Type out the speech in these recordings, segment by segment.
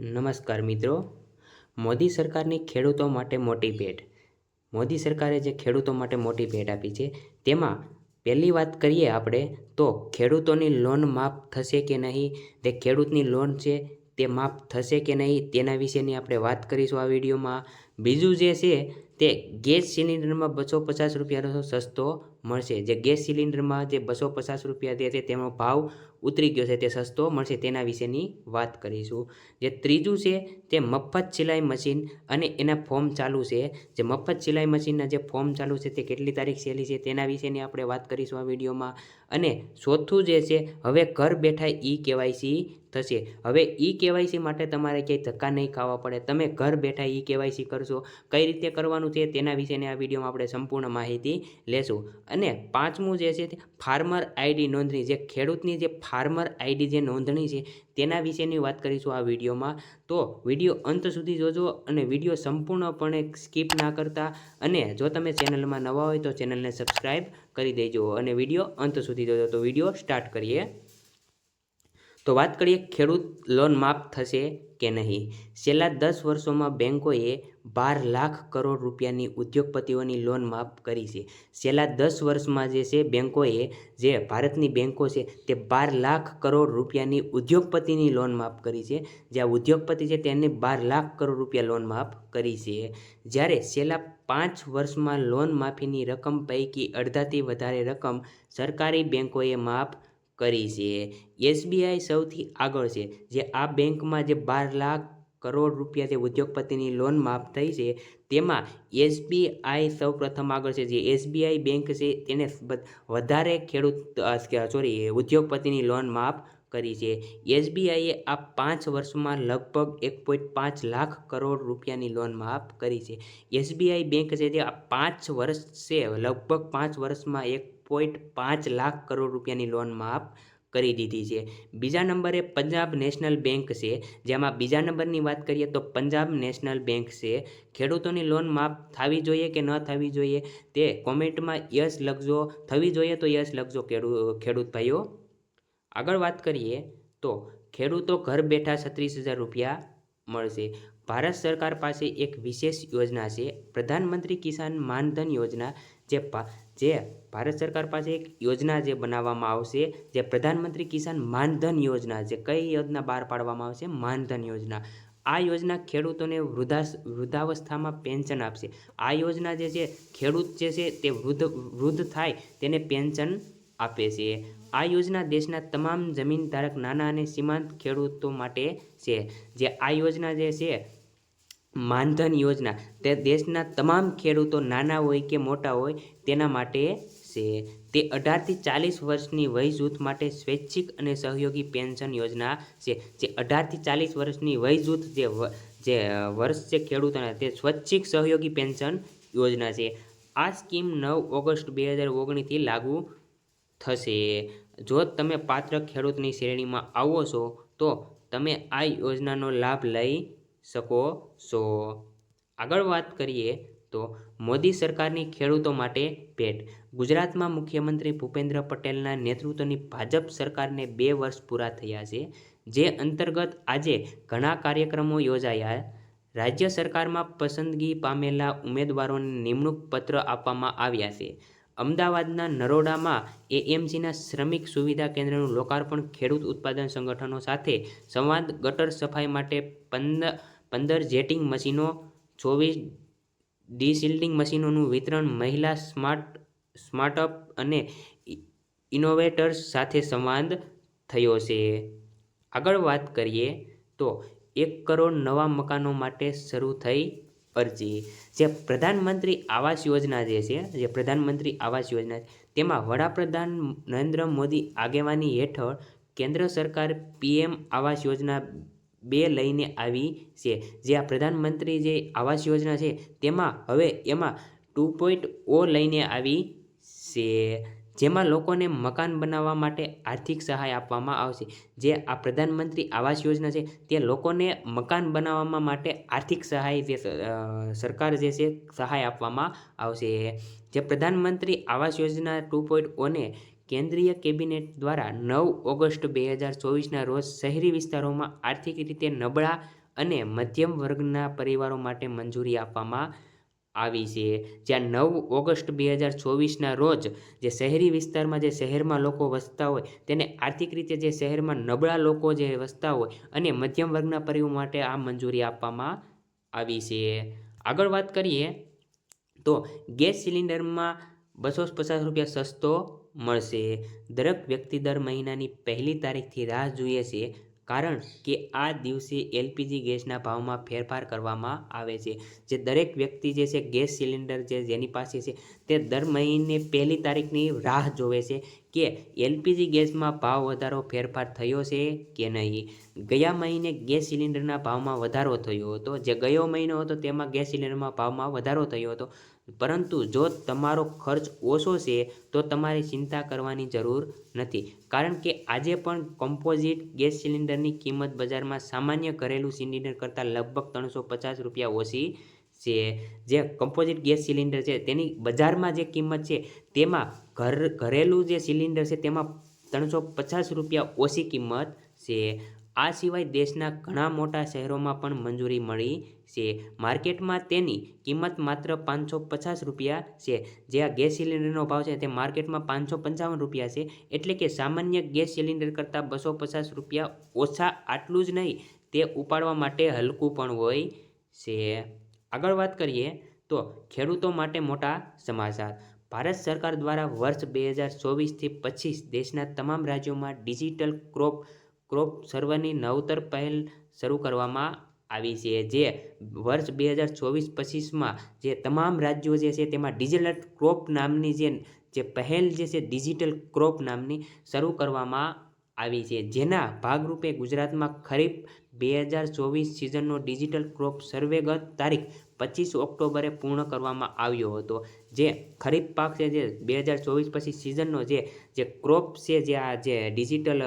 નમસ્કાર મિત્રો. મોદી સરકારની ખેડૂતો માટે મોટી ભેટ. મોદી સરકારે જે ખેડૂતો માટે મોટી ભેટ આપી છે, તેમાં પહેલી વાત કરીએ આપણે તો ખેડૂતોની લોન માફ થશે કે નહીં, તે ખેડૂતની લોન છે તે માફ થશે કે નહીં, તેના વિશેની આપણે વાત કરીશું આ વિડીયોમાં. બીજું જે છે તે ગેસ સિલિન્ડરમાં બસો પચાસ રૂપિયાનો સસ્તો મળશે. જે ગેસ સિલિન્ડરમાં જે બસો પચાસ રૂપિયા જે છે તેનો ભાવ ઉતરી ગયો છે તે સસ્તો મળશે તેના વિશેની વાત કરીશું. જે ત્રીજું છે તે મફત સિલાઈ મશીન અને એના ફોર્મ ચાલુ છે. જે મફત સિલાઈ મશીનના જે ફોર્મ ચાલુ છે તે કેટલી તારીખ સહેલી છે તેના વિશેની આપણે વાત કરીશું આ વિડીયોમાં. અને ચોથું જે છે હવે ઘર બેઠા ઈ કેવાયસી થશે. હવે ઈ કેવાયસી માટે તમારે ક્યાંય ધક્કા નહીં ખાવા પડે. તમે ઘર બેઠા ઈ કેવાયસી કરશો. કઈ રીતે કરવાનું છે તેના વિશેની આ વિડીયોમાં આપણે સંપૂર્ણ માહિતી લેશું. અને પાંચમું જે છે તે ફાર્મર આઈડી નોંધણી. જે ખેડૂતની જે ફાર્મર આઈડી જે નોંધણી છે તેના વિશેની વાત કરીશું આ વિડીયોમાં. તો વીડિયો અંત સુધી જોજો અને વીડિયો સંપૂર્ણપણે સ્કીપ ના કરતા અને જો તમે ચેનલમાં નવા હોય તો ચેનલને સબસ્ક્રાઈબ કરી દેજો અને વીડિયો અંત સુધી જોજો. તો વીડિયો સ્ટાર્ટ કરીએ. તો વાત કરીએ ખેડૂત લોન માફ થશે કે નહીં? છેલ્લા દસ વર્ષોમાં બેન્કોએ બાર લાખ કરોડ રૂપિયાની ઉદ્યોગપતિઓની લોન માફ કરી છે. છેલ્લા દસ વર્ષમાં જે છે બેન્કોએ જે ભારતની બેન્કો છે, તે બાર લાખ કરોડ રૂપિયાની ઉદ્યોગપતિની લોન માફ કરી છે. જે આ ઉદ્યોગપતિ છે, તેને બાર લાખ કરોડ રૂપિયા લોન માફ કરી છે. જ્યારે છેલ્લા પાંચ વર્ષમાં લોન માફીની રકમ પૈકી અડધાથી વધારે રકમ સરકારી બેન્કોએ માફ કરી છે. એસબીઆઈ સૌથી આગળ છે. જે આ બેંકમાં જે બાર લાખ કરોડ રૂપિયા જે ઉદ્યોગપતિની લોન માફ થઈ છે, તેમાં એસબીઆઈ સૌ પ્રથમ આગળ છે. જે એસબીઆઈ બેંક છે, તેને વધારે ખેડૂત સોરી ઉદ્યોગપતિની લોન માફ કરી છે. એસબીઆઈએ આ પાંચ વર્ષમાં લગભગ એક પોઈન્ટ પાંચ લાખ કરોડ રૂપિયાની લોન માફ કરી છે. એસબીઆઈ બેંક છે જે આ પાંચ વર્ષ છે, લગભગ પાંચ વર્ષમાં એક પોઈન્ટ પાંચ લાખ કરોડ રૂપિયાની લોન માફ કરી દીધી છે. બીજા નંબરે પંજાબ નેશનલ બેંક છે. જેમાં બીજા નંબરની વાત કરીએ તો પંજાબ નેશનલ બેંક છે. ખેડૂતોની લોન માફ થવી જોઈએ કે ન થવી જોઈએ? તે કોમેન્ટમાં યસ લખજો. થવી જોઈએ તો યસ લખજો ખેડૂત ભાઈઓ. આગળ વાત કરીએ તો ખેડૂતો ઘર બેઠા છત્રીસ હજાર રૂપિયા મળશે. ભારત સરકાર પાસે એક વિશેષ યોજના છે. પ્રધાનમંત્રી કિસાન માનધન યોજના, જે જે ભારત સરકાર પાસે એક યોજના જે બનાવવામાં આવશે, જે પ્રધાનમંત્રી કિસાન માનધન યોજના, જે કઈ યોજના બહાર પાડવામાં આવશે? માનધન યોજના. આ યોજના ખેડૂતોને વૃદ્ધા વૃદ્ધાવસ્થામાં પેન્શન આપશે. આ યોજના જે છે, ખેડૂત જે છે, તે વૃદ્ધ વૃદ્ધ થાય તેને પેન્શન આપે છે. આ યોજના દેશના તમામ જમીન ધારક નાના અને સીમાંત ખેડૂતો માટે છે. જે આ યોજના જે છે માનધન યોજના. તે દેશના તમામ ખેડૂતો નાના હોય કે મોટા હોય તેના માટે છે. તે અઢારથી ચાલીસ વર્ષની વય જૂથ માટે સ્વૈચ્છિક અને સહયોગી પેન્શન યોજના છે. જે અઢારથી ચાલીસ વર્ષની વય જૂથ જે જે વર્ષ છે ખેડૂતોના તે સ્વૈચ્છિક સહયોગી પેન્શન યોજના છે. આ સ્કીમ નવ ઓગસ્ટ બે હજાર ઓગણીસથી લાગુ થશે. જો તમે પાત્ર ખેડૂતની શ્રેણીમાં આવો છો તો તમે આ યોજનાનો લાભ લઈ શકો છો આગળ વાત કરીએ તો મોદી સરકારની ખેડૂતો માટે ભેટ. ગુજરાતમાં મુખ્યમંત્રી ભૂપેન્દ્ર પટેલના નેતૃત્વની ભાજપ સરકારને બે વર્ષ પૂરા થયા છે, જે અંતર્ગત આજે ઘણા કાર્યક્રમો યોજાયા. રાજ્ય સરકારમાં પસંદગી પામેલા ઉમેદવારોને નિમણૂક પત્ર આપવામાં આવ્યા છે. અમદાવાદના નરોડામાં એએમસીના શ્રમિક સુવિધા કેન્દ્રનું લોકાર્પણ ખેડૂત ઉત્પાદન સંગઠનો સાથે સંવાદ ગટર સફાઈ માટે પંદર પંદર જેટિંગ મશીનો, ચોવીસ ડિસિલ્ડિંગ મશીનોનું વિતરણ મહિલા સ્માર્ટ, સ્માર્ટઅપ અને ઇનોવેટર્સ સાથે સંવાદ થયો છે. આગળ વાત કરીએ તો એક કરોડ નવા મકાનો માટે શરૂ થઈ અરજી. જે પ્રધાનમંત્રી આવાસ યોજના જે છે, જે પ્રધાનમંત્રી આવાસ યોજના તેમાં વડાપ્રધાન નરેન્દ્ર મોદી આગેવાની હેઠળ કેન્દ્ર સરકાર પીએમ આવાસ યોજના બે લઈને આવી છે. જે આ પ્રધાનમંત્રી જે આવાસ યોજના છે, તેમાં હવે એમાં ટુ પોઈન્ટ ઓ લઈને આવી છે. જેમાં લોકોને મકાન બનાવવા માટે આર્થિક સહાય આપવામાં આવશે. જે આ પ્રધાનમંત્રી આવાસ યોજના છે, તે લોકોને મકાન બનાવવામાં માટે આર્થિક સહાય જે સરકાર જે છે, સહાય આપવામાં આવશે. જે પ્રધાનમંત્રી આવાસ યોજના ટુ પોઈન્ટ ઓને કેન્દ્રીય કેબિનેટ દ્વારા નવ ઓગસ્ટ બે હજાર ચોવીસના રોજ શહેરી વિસ્તારોમાં આર્થિક રીતે નબળા અને મધ્યમ વર્ગના પરિવારો માટે મંજૂરી આપવામાં આવી છે. જ્યાં નવ ઓગસ્ટ બે હજાર ચોવીસના રોજ જે શહેરી વિસ્તારમાં જે શહેરમાં લોકો વસતા હોય તેને આર્થિક રીતે જે શહેરમાં નબળા લોકો જે વસતા હોય અને મધ્યમ વર્ગના પરિવાર માટે આ મંજૂરી આપવામાં આવી છે. આગળ વાત કરીએ તો ગેસ સિલિન્ડરમાં બસો પચાસ રૂપિયા સસ્તો મળશે. દરેક વ્યક્તિ દર મહિનાની પહેલી તારીખથી રાહ જોઈએ છે, કારણ કે આ દિવસે એલપીજી ગેસના ભાવમાં ફેરફાર કરવામાં આવે છે. જે દરેક વ્યક્તિ જે છે, ગેસ સિલિન્ડર જે જેની પાસે છે, તે દર મહિને પહેલી તારીખની રાહ જોવે છે કે એલપીજી ગેસમાં ભાવ વધારો ફેરફાર થયો છે કે નહીં. ગયા મહિને ગેસ સિલિન્ડરના ભાવમાં વધારો થયો હતો. જે ગયો મહિનો હતો, તેમાં ગેસ સિલિન્ડરમાં ભાવમાં વધારો થયો હતો. પરંતુ જો તમારો ખર્ચ ઓછો છે, તો તમારે ચિંતા કરવાની જરૂર નથી. કારણ કે આજે પણ કમ્પોઝિટ ગેસ સિલિન્ડરની કિંમત બજારમાં સામાન્ય ઘરેલું સિલિન્ડર કરતાં લગભગ ત્રણસો પચાસ રૂપિયા ઓછી છે. જે કમ્પોઝિટ ગેસ સિલિન્ડર છે, તેની બજારમાં જે કિંમત છે, તેમાં ઘર ઘરેલું જે સિલિન્ડર છે, તેમાં ત્રણસો પચાસ રૂપિયા ઓછી કિંમત છે. આ સિવાય દેશના ઘણા મોટા શહેરોમાં પણ મંજૂરી મળી છે. માર્કેટમાં તેની કિંમત માત્ર પાંચસો પચાસ રૂપિયા છે. જે આ ગેસ સિલિન્ડરનો ભાવ છે તે માર્કેટમાં પાંચસો પંચાવન રૂપિયા છે. એટલે કે સામાન્ય ગેસ સિલિન્ડર કરતાં બસો પચાસ રૂપિયા ઓછા આટલું જ નહીં, તે ઉપાડવા માટે હલકું પણ હોય છે. આગળ વાત કરીએ તો ખેડૂતો માટે મોટા સમાચાર. ભારત સરકાર દ્વારા વર્ષ બે હજાર ચોવીસથી પચીસ દેશના તમામ રાજ્યોમાં ડિજિટલ ક્રોપ ક્રોપ સર્વેની નવતર પહેલ શરૂ કરવામાં આવી છે, જે વર્ષ બે હજાર ચોવીસ પચીસમાં જે તમામ રાજ્યો જે છે તેમાં ડિજિટલ ક્રોપ નામની જે પહેલ જે છે ડિજિટલ ક્રોપ નામની શરૂ કરવામાં આવી છે. જેના ભાગરૂપે ગુજરાતમાં ખરીફ બે હજાર ચોવીસ સિઝનનો ડિજિટલ ક્રોપ સર્વે ગત તારીખ પચીસ ઓક્ટોબરે પૂર્ણ કરવામાં આવ્યો હતો. જે ખરીફ પાક છે જે બે હજાર ચોવીસ પછી સિઝનનો જે જે ક્રોપ છે જે આ જે ડિજિટલ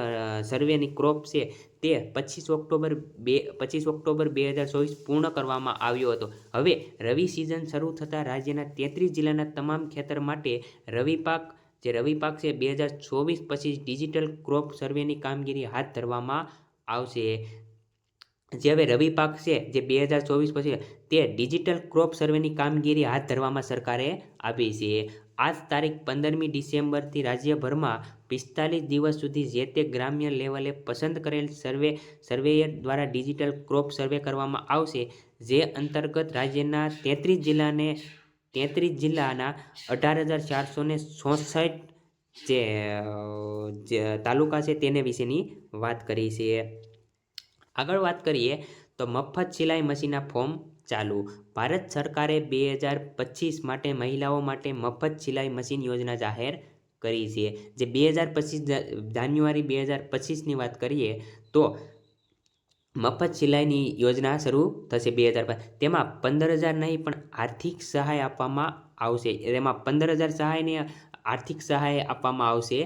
સર્વેની ક્રોપ છે તે પચીસ ઓક્ટોબર બે, પચીસ ઓક્ટોબર બે હજાર ચોવીસ પૂર્ણ કરવામાં આવ્યો હતો. હવે રવિ સિઝન શરૂ થતાં રાજ્યના તેત્રીસ જિલ્લાના તમામ ખેતર માટે રવિ પાક, જે રવિ પાક છે બે હજાર ચોવીસ પછી ડિજિટલ ક્રોપ સર્વેની કામગીરી હાથ ધરવામાં આવશે. જે હવે રવિ પાક છે, જે બે હજાર ચોવીસ પછી, તે ડિજિટલ ક્રોપ સર્વેની કામગીરી હાથ ધરવામાં સરકારે આપી છે. આજ તારીખ પંદરમી ડિસેમ્બરથી રાજ્યભરમાં પિસ્તાલીસ દિવસ સુધી જે તે ગ્રામ્ય લેવલે પસંદ કરેલ સર્વે, સર્વેયર દ્વારા ડિજિટલ ક્રોપ સર્વે કરવામાં આવશે, જે અંતર્ગત રાજ્યના તેત્રીસ જિલ્લાને, તેત્રીસ જિલ્લાના અઢાર હજાર ચારસો ને જે તાલુકા છે, તેને વિશેની વાત કરી છે. આગળ વાત કરીએ તો મફત સિલાઈ મશીનના ફોર્મ ચાલુ. ભારત સરકારે બે હજાર પચીસ માટે મહિલાઓ માટે મફત સિલાઈ મશીન યોજના જાહેર કરી છે. જે બે હજાર પચીસ જાન્યુઆરી બે હજાર પચીસની વાત કરીએ તો મફત સિલાઈની યોજના શરૂ થશે બે હજાર તેમાં પંદર હજાર નહીં પણ આર્થિક સહાય આપવામાં આવશે. એમાં પંદર હજાર સહાયને આર્થિક સહાય આપવામાં આવશે,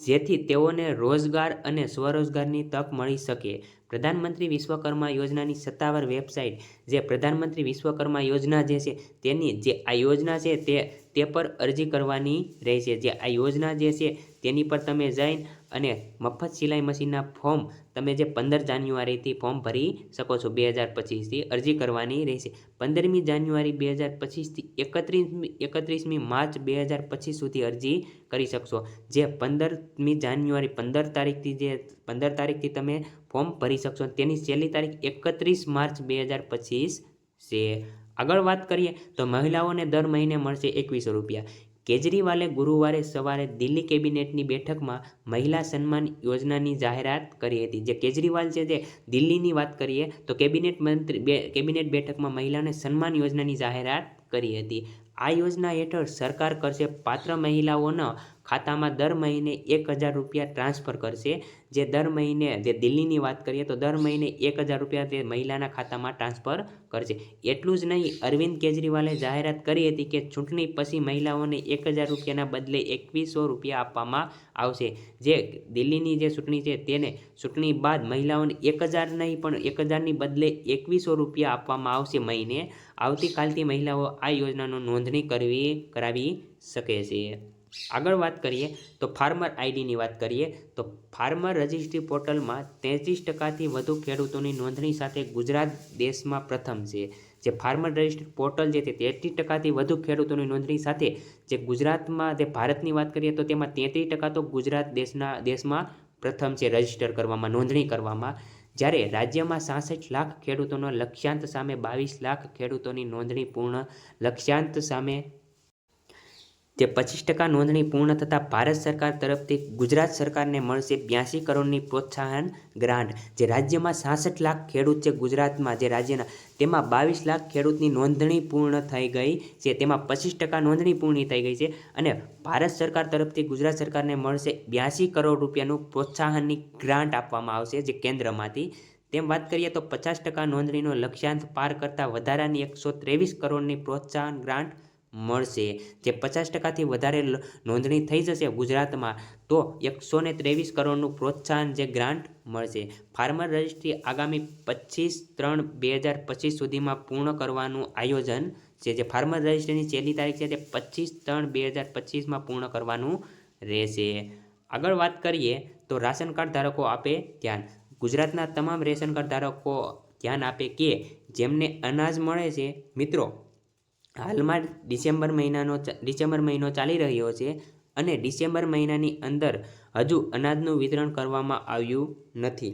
જેથી તેઓને રોજગાર અને સ્વરોજગારની તક મળી શકે. પ્રધાનમંત્રી વિશ્વકર્મા યોજનાની સત્તાવાર વેબસાઇટ જે પ્રધાનમંત્રી વિશ્વકર્મા યોજના જે છે, તેની જે આ યોજના છે તે તે પર અરજી કરવાની રહેશે. જે આ યોજના જે છે તેની પર તમે જઈને અને મફત સિલાઈ મશીનના ફોર્મ તમે જે પંદર જાન્યુઆરીથી ફોર્મ ભરી શકો છો બે હજાર પચીસથી અરજી કરવાની રહેશે. પંદરમી જાન્યુઆરી બે હજાર પચીસથી એકત્રીસમી એકત્રીસમી માર્ચ બે હજાર પચીસ સુધી અરજી કરી શકશો. જે પંદરમી જાન્યુઆરી પંદર તારીખથી જે પંદર તારીખથી તમે ફોર્મ ભરી શકશો. તેની છેલ્લી તારીખ એકત્રીસ માર્ચ બે હજાર પચીસ છે. આગળ વાત કરીએ તો મહિલાઓને દર મહિને મળશે એકવીસો રૂપિયા. કેજરીવાલે ગુરુવારે સવારે દિલ્હી કેબિનેટની બેઠકમાં મહિલા સન્માન યોજનાની જાહેરાત કરી હતી. જે કેજરીવાલ છે જે દિલ્હીની વાત કરીએ તો કેબિનેટ મંત્રી કેબિનેટ બેઠકમાં મહિલાને સન્માન યોજનાની જાહેરાત કરી હતી. આ યોજના હેઠળ સરકાર કરશે પાત્ર મહિલાઓના ખાતામાં દર મહિને એક હજાર રૂપિયા ટ્રાન્સફર કરશે. જે દર મહિને, જે દિલ્હીની વાત કરીએ તો દર મહિને એક હજાર રૂપિયા તે મહિલાના ખાતામાં ટ્રાન્સફર કરશે. એટલું જ નહીં, અરવિંદ કેજરીવાલે જાહેરાત કરી હતી કે ચૂંટણી પછી મહિલાઓને એક હજાર રૂપિયાના બદલે એકવીસો રૂપિયા આપવામાં આવશે. જે દિલ્હીની જે ચૂંટણી છે તેને ચૂંટણી બાદ મહિલાઓને એક હજાર નહીં, પણ એક હજારની બદલે એકવીસો રૂપિયા આપવામાં આવશે મહિને. આવતીકાલથી મહિલાઓ આ યોજનાનો નોંધણી કરવી, કરાવી શકે છે. આગળ વાત કરીએ તો ફાર્મર આઈડીની વાત કરીએ તો ફાર્મર રજિસ્ટ્રી પોર્ટલમાં તેત્રીસ ટકાથી વધુ ખેડૂતોની નોંધણી સાથે ગુજરાત દેશમાં પ્રથમ છે. જે ફાર્મર રજિસ્ટ્રી પોર્ટલ જે છે તેત્રીસ ટકાથી વધુ ખેડૂતોની નોંધણી સાથે જે ગુજરાતમાં જે ભારતની વાત કરીએ તો તેમાં તેત્રીસ ટકા તો ગુજરાત દેશના દેશમાં પ્રથમ છે રજિસ્ટર કરવામાં, નોંધણી કરવામાં. જ્યારે રાજ્યમાં સાસઠ લાખ ખેડૂતોનો લક્ષ્યાંત સામે બાવીસ લાખ ખેડૂતોની નોંધણી પૂર્ણ, લક્ષ્યાંત સામે જે પચીસ ટકા નોંધણી પૂર્ણ થતાં ભારત સરકાર તરફથી ગુજરાત સરકારને મળશે બ્યાસી કરોડની પ્રોત્સાહન ગ્રાન્ટ, જે રાજ્યમાં સાસઠ લાખ ખેડૂત છે ગુજરાતમાં, જે રાજ્યના, તેમાં બાવીસ લાખ ખેડૂતની નોંધણી પૂર્ણ થઈ ગઈ છે, તેમાં પચીસ ટકા નોંધણી પૂર્ણ થઈ ગઈ છે અને ભારત સરકાર તરફથી ગુજરાત સરકારને મળશે બ્યાસી કરોડ રૂપિયાનું પ્રોત્સાહનની ગ્રાન્ટ આપવામાં આવશે જે કેન્દ્રમાંથી. તેમ વાત કરીએ તો પચાસ ટકા નોંધણીનો લક્ષ્યાંક પાર કરતાં વધારાની એકસો ત્રેવીસ કરોડની પ્રોત્સાહન ગ્રાન્ટ મળશે જે પચાસ ટકાથી વધારે નોંધણી થઈ જશે ગુજરાતમાં, તો એકસો ને ત્રેવીસ કરોડનું પ્રોત્સાહન જે ગ્રાન્ટ મળશે. ફાર્મર રજિસ્ટ્રી આગામી પચીસ ત્રણ બે હજાર પચીસ સુધીમાં પૂર્ણ કરવાનું આયોજન છે. જે ફાર્મર રજિસ્ટ્રીની છેલ્લી તારીખ છે તે પચીસ ત્રણ બે હજાર પચીસમાં પૂર્ણ કરવાનું રહેશે. આગળ વાત કરીએ તો રાશન કાર્ડ ધારકો આપે ધ્યાન. ગુજરાતના તમામ રેશન કાર્ડ ધારકો ધ્યાન આપે કે જેમને અનાજ મળે છે. મિત્રો હાલમાં ડિસેમ્બર મહિનાનો ડિસેમ્બર મહિનો ચાલી રહ્યો છે અને ડિસેમ્બર મહિનાની અંદર હજુ અનાજનું વિતરણ કરવામાં આવ્યું નથી.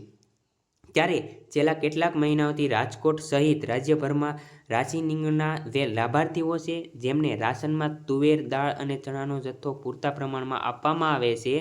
ત્યારે છેલ્લા કેટલાક મહિનાઓથી રાજકોટ સહિત રાજ્યભરમાં રાશિનિંગના જે લાભાર્થીઓ છે, જેમને રાશનમાં તુવેર, દાળ અને ચણાનો જથ્થો પૂરતા પ્રમાણમાં આપવામાં આવે છે,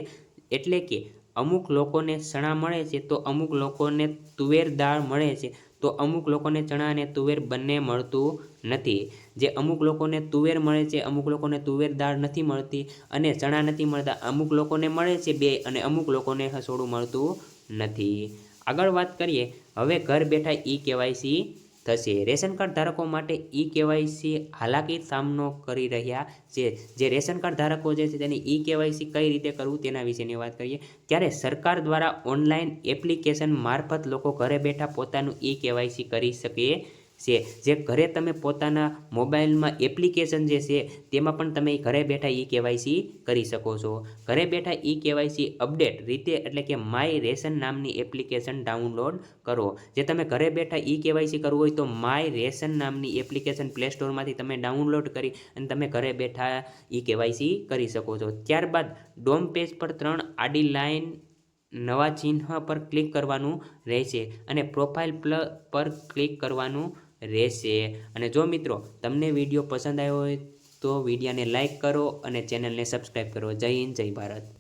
એટલે કે અમુક લોકોને ચણા મળે છે, તો અમુક લોકોને તુવેર, દાળ મળે છે. તો અમુક લોકોને ચણા અને તુવેર બંને મળતું નથી. જે અમુક લોકોને તુવેર મળે છે, અમુક લોકોને તુવેર દાળ નથી મળતી અને ચણા નથી મળતા. અમુક લોકોને મળે છે બે અને અમુક લોકોને હસોડું મળતું નથી. આગળ વાત કરીએ. હવે ઘર બેઠા ઈ કેવાયસી થશે. રેશન કાર્ડ ધારકો માટે ઈ કેવાયસી હાલાકી સામનો કરી રહ્યા છે. જે રેશન કાર્ડ ધારકો જે છે તેની ઈ કેવાયસી કઈ રીતે કરવું તેના વિશેની વાત કરીએ. ત્યારે સરકાર દ્વારા ઓનલાઈન એપ્લિકેશન મારફત લોકો ઘરે બેઠા પોતાનું ઈ કેવાયસી કરી શકે. છે. જે ઘરે તમે પોતાના મોબાઈલમાં એપ્લિકેશન જે છે, તેમાં પણ તમે ઘરે બેઠા ઈ કેવાયસી કરી શકો છો. ઘરે બેઠા ઈ કેવાયસી અપડેટ રીતે એટલે કે માય રેશન નામની એપ્લિકેશન ડાઉનલોડ કરો. જે તમે ઘરે બેઠા ઈ કેવાયસી કરવું હોય તો માય રેશન નામની એપ્લિકેશન પ્લે સ્ટોરમાંથી તમે ડાઉનલોડ કરી અને તમે ઘરે બેઠા ઈ કેવાયસી કરી શકો છો. ત્યારબાદ ડોમ પેજ પર ત્રણ આડી લાઇન નવા ચિહ્ન પર ક્લિક કરવાનું રહેશે અને પ્રોફાઇલ પ્લ પર ક્લિક કરવાનું રહેશે. અને જો મિત્રો તમને વીડિયો પસંદ આવ્યો હોય તો વિડીયાને લાઇક કરો અને ચેનલને સબસ્ક્રાઈબ કરો. જય હિન્દ, જય ભારત.